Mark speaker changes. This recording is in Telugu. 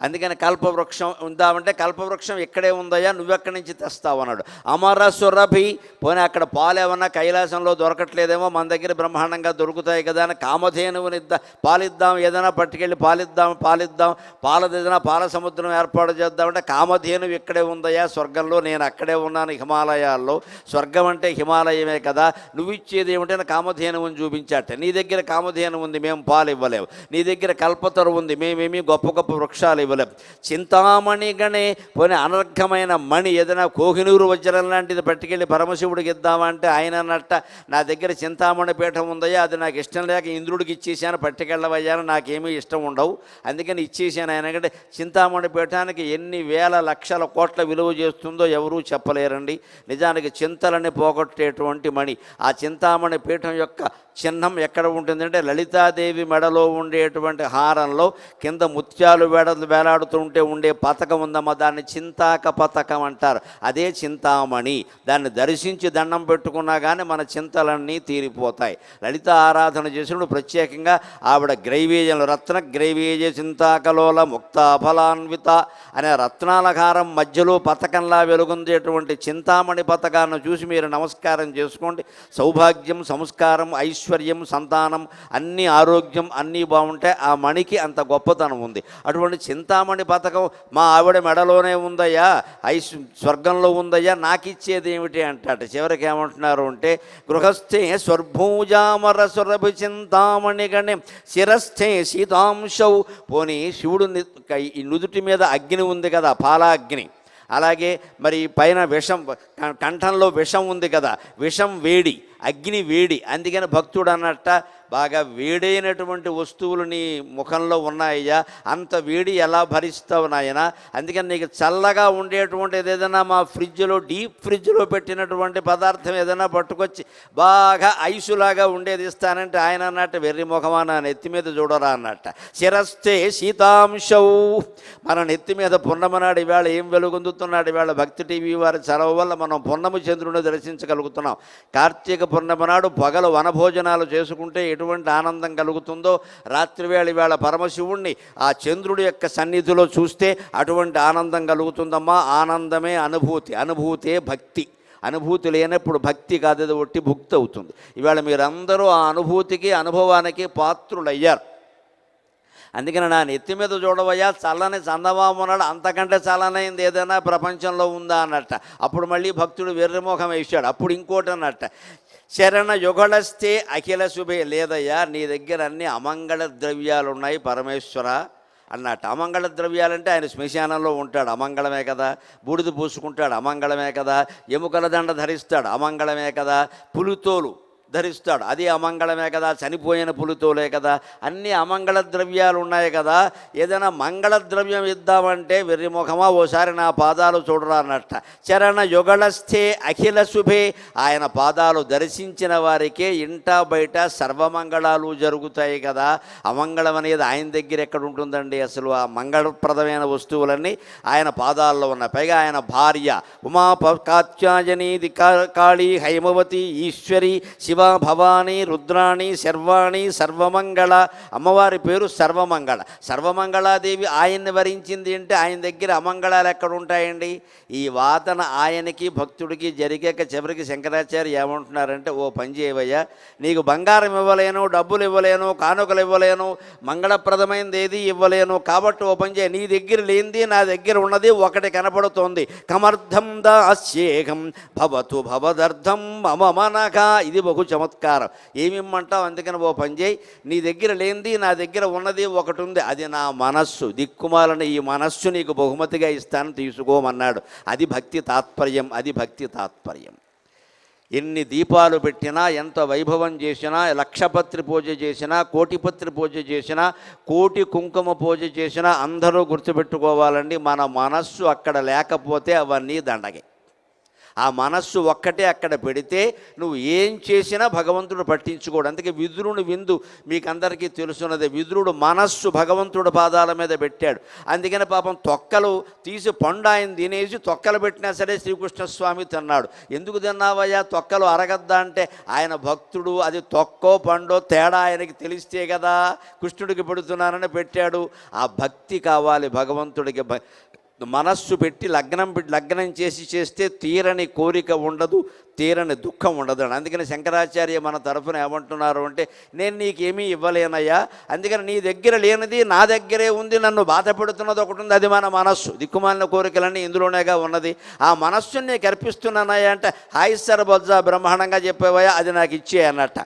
Speaker 1: అందుకని కల్పవృక్షం ఉందామంటే కల్పవృక్షం ఇక్కడే ఉందయ్యా? నువ్వెక్కడి నుంచి తెస్తావు అన్నాడు. అమరసురభి పోనీ అక్కడ పాలు ఏమన్నా కైలాసంలో దొరకట్లేదేమో? మన దగ్గర బ్రహ్మాండంగా దొరుకుతాయి కదా అని కామధేనువునిద్దా పాలిద్దాం ఏదైనా పట్టుకెళ్ళి పాలిద్దాం పాలిద్దాం పాలది ఏదైనా పాల సముద్రం ఏర్పాటు చేద్దామంటే కామధేనువు ఇక్కడే ఉందయ్యా? స్వర్గంలో నేను అక్కడే ఉన్నాను హిమాలయాల్లో. స్వర్గం అంటే హిమాలయమే కదా. నువ్వు ఇచ్చేది ఏమిటని కామధేనువుని చూపించాట. నీ దగ్గర కామధేను ఉంది మేము పాలు ఇవ్వలేము నీ దగ్గర కల్పతరు ఉంది మేమేమి గొప్ప గొప్ప వృక్షాలు ఇవ్వలేం. చింతామణి గణే పోనీ అనర్ఘమైన మణి ఏదైనా కోహినూరు వజ్రం లాంటిది పట్టుకెళ్ళి పరమశివుడికి ఇద్దామంటే ఆయన అన్నట్ట నా దగ్గర చింతామణి పీఠం ఉందయ్యా అది నాకు ఇష్టం లేక ఇంద్రుడికి ఇచ్చేసాను పట్టుకెళ్ళవయ్యాను నాకేమీ ఇష్టం ఉండవు. అందుకని ఇచ్చేసాను ఆయన. అంటే చింతామణి పీఠానికి ఎన్ని వేల లక్షల కోట్ల విలువ చేస్తుందో ఎవరూ చెప్పలేరండి. నిజానికి చింతలని పోగొట్టేటువంటి మణి. ఆ చింతామణి పీఠం యొక్క చిహ్నం ఎక్కడ ఉంటుందంటే లలితాదేవి మెడలో ఉండేటువంటి హారంలో కింద ముత్యాలు వేలాడుతూ ఉంటే ఉండే పథకం ఉందమ్మా దాన్ని చింతాక పథకం అంటారు. అదే చింతామణి. దాన్ని దర్శించి దండం పెట్టుకున్నా కానీ మన చింతలన్నీ తీరిపోతాయి. లలిత ఆరాధన చేసినప్పుడు ప్రత్యేకంగా ఆవిడ గ్రైవేజం రత్న గ్రైవేజ చింతాకలోల ముక్తాఫలాన్విత అనే రత్నాలహారం మధ్యలో పథకంలా వెలుగొందేటువంటి చింతామణి పథకాన్ని చూసి మీరు నమస్కారం చేసుకోండి. సౌభాగ్యం సంస్కారం ఐశ్వర్యం సంతానం అన్ని ఆరోగ్యం అన్నీ బాగుంటాయి ఆ మణికి అంత గొప్పతనం ఉంది. అటువంటి చింతామణి పథకం మా ఆవిడ మెడలోనే ఉందయ్యా ఐ స్వర్గంలో ఉందయ్యా నాకు ఇచ్చేది ఏమిటి అంటాడు. చివరికి ఏమంటున్నారు అంటే గృహస్థే స్వర్భూజామర సురభి చింతామణి గణి శిరస్థే సీతాంశౌ పోనీ శివుడు ఈ నుదుటి మీద అగ్ని ఉంది కదా పాలాగ్ని. అలాగే మరి పైన విషం క- కంఠంలో విషం ఉంది కదా విషం వేడి అగ్ని వేడి అందుకని భక్తుడు అన్నట్ట బాగా వేడైనటువంటి వస్తువులు నీ ముఖంలో ఉన్నాయ్యా. అంత వేడి ఎలా భరిస్తావు నాయన? అందుకని నీకు చల్లగా ఉండేటువంటిది ఏదైనా మా ఫ్రిడ్జ్లో డీప్ ఫ్రిడ్జ్లో పెట్టినటువంటి పదార్థం ఏదైనా పట్టుకొచ్చి బాగా ఐసులాగా ఉండేది ఇస్తానంటే ఆయన అన్నట్టు వెర్రి ముఖమా నా నెత్తి మీద చూడరా అన్నట్ట. శిరస్తే సీతాంశౌ మన నెత్తి మీద పున్నమనాడు ఇవాళ ఏం వెలుగొందుతున్నాడు? ఇవాళ భక్తి టీవీ వారి చలవ వల్ల మనం పున్నమ చంద్రుని దర్శించగలుగుతున్నాం. కార్తీక పున్నమనాడు పగలు వనభోజనాలు చేసుకుంటే ఎటువంటి ఆనందం కలుగుతుందో రాత్రివేళ ఇవాళ పరమశివుణ్ణి ఆ చంద్రుడి యొక్క సన్నిధిలో చూస్తే అటువంటి ఆనందం కలుగుతుందమ్మా. ఆనందమే అనుభూతి అనుభూతే భక్తి. అనుభూతి లేనప్పుడు భక్తి కాదు అది ఒట్టి భుక్తి అవుతుంది. ఇవాళ మీరందరూ ఆ అనుభూతికి అనుభవానికి పాత్రులయ్యారు. అందుకని నా నెత్తి మీద చూడవయ్యా చల్లని చందమామ ఉన్నాడు అంతకంటే చల్లనైంది ఏదైనా ప్రపంచంలో ఉందా అన్నట్ట. అప్పుడు మళ్ళీ భక్తుడు వెర్రిమోహం వేసాడు అప్పుడు ఇంకోటి అన్నట్ట. శరణ యుగళస్తే అఖిల శుభే లేదయ్యా నీ దగ్గర అన్ని అమంగళ ద్రవ్యాలు ఉన్నాయి పరమేశ్వర అన్నట్టు అమంగళ ద్రవ్యాలంటే ఆయన శ్మశానంలో ఉంటాడు అమంగళమే కదా. బూడిద పూసుకుంటాడు అమంగళమే కదా. ఎముకల దండ ధరిస్తాడు అమంగళమే కదా. పులితోలు ధరిస్తాడు. అది అమంగళమే కదా చనిపోయిన పులితోలే కదా అన్ని అమంగళ ద్రవ్యాలు ఉన్నాయి కదా ఏదైనా మంగళ ద్రవ్యం ఇద్దామంటే వెర్రిముఖమా ఓసారి నా పాదాలు చూడరా అన్నట్ట. చరణ యుగళస్థే అఖిల శుభే. ఆయన పాదాలు దర్శించిన వారికే ఇంట బయట సర్వమంగళాలు జరుగుతాయి కదా. అమంగళం అనేది ఆయన దగ్గర ఎక్కడ ఉంటుందండి అసలు? ఆ మంగళప్రదమైన వస్తువులన్నీ ఆయన పాదాల్లో ఉన్నాయి. పైగా ఆయన భార్య ఉమా కాత్యాయని కాళీ హైమవతి ఈశ్వరి శివ భవాని రుద్రాణి శర్వాణి సర్వమంగళ. అమ్మవారి పేరు సర్వమంగళ. సర్వమంగళాదేవి ఆయన్ని వరించింది అంటే ఆయన దగ్గర అమంగళాలు ఎక్కడ ఉంటాయండి? ఈ వాదన ఆయనకి భక్తుడికి జరిగాక చివరికి శంకరాచార్య ఏమంటున్నారంటే ఓ పని చేయవయ్యా నీకు బంగారం ఇవ్వలేను డబ్బులు ఇవ్వలేను కానుకలు ఇవ్వలేను మంగళప్రదమైనది ఏది ఇవ్వలేను కాబట్టి ఓ పని చేయ నీ దగ్గర లేనిది నా దగ్గర ఉన్నది ఒకటి కనపడుతోంది. కమర్థం దాస్యేహం భవతు భవదర్థం మమ మనక. ఇది బహు చమత్కారం. ఏమిమ్మంటావు? అందుకని ఓ పని చేయి. నీ దగ్గర లేనిది నా దగ్గర ఉన్నది ఒకటి ఉంది అది నా మనస్సు. దిక్కుమాలని ఈ మనస్సు నీకు బహుమతిగా ఇస్తాను తీసుకోమన్నాడు. అది భక్తి తాత్పర్యం అది భక్తి తాత్పర్యం. ఎన్ని దీపాలు పెట్టినా ఎంత వైభవం చేసినా లక్షపత్రి పూజ చేసినా కోటిపత్రి పూజ చేసినా కోటి కుంకుమ పూజ చేసినా అందరూ గుర్తుపెట్టుకోవాలండి. మన మనస్సు అక్కడ లేకపోతే అవన్నీ దండగే. ఆ మనస్సు ఒక్కటే అక్కడ పెడితే నువ్వు ఏం చేసినా భగవంతుడు పట్టించుకోడు. అందుకే విదురుని విందు. మీకు అందరికీ తెలుసున్నది విదురుడు మనస్సు భగవంతుడు పాదాల మీద పెట్టాడు. అందుకని పాపం తొక్కలు తీసి పండు ఆయన తినేసి తొక్కలు పెట్టినా సరే శ్రీకృష్ణస్వామి తిన్నాడు. ఎందుకు తిన్నావయ్యా? తొక్కలు అరగద్దా అంటే ఆయన భక్తుడు అది తొక్కో పండో తేడా ఆయనకి తెలిస్తే కదా కృష్ణుడికి పెడుతున్నానని పెట్టాడు. ఆ భక్తి కావాలి భగవంతుడికి. మనస్సు పెట్టి లగ్నం పెట్టి లగ్నం చేసి చేస్తే తీరని కోరిక ఉండదు తీరని దుఃఖం ఉండదు అని. అందుకని శంకరాచార్య మన తరఫున ఏమంటున్నారు అంటే నేను నీకేమీ ఇవ్వలేనయ్యా అందుకని నీ దగ్గర లేనిది నా దగ్గరే ఉంది నన్ను బాధపెడుతున్నది ఒకటి ఉంది అది మన మనస్సు. దిక్కుమాలిన కోరికలన్నీ ఇందులోనేగా ఉన్నది. ఆ మనస్సుని నీకు అర్పిస్తున్నానయ్యా అంటే హాయిశ్వర బొజ్జ బ్రహ్మాండంగా చెప్పేవయ్యా అది నాకు ఇచ్చే అన్నట్ట.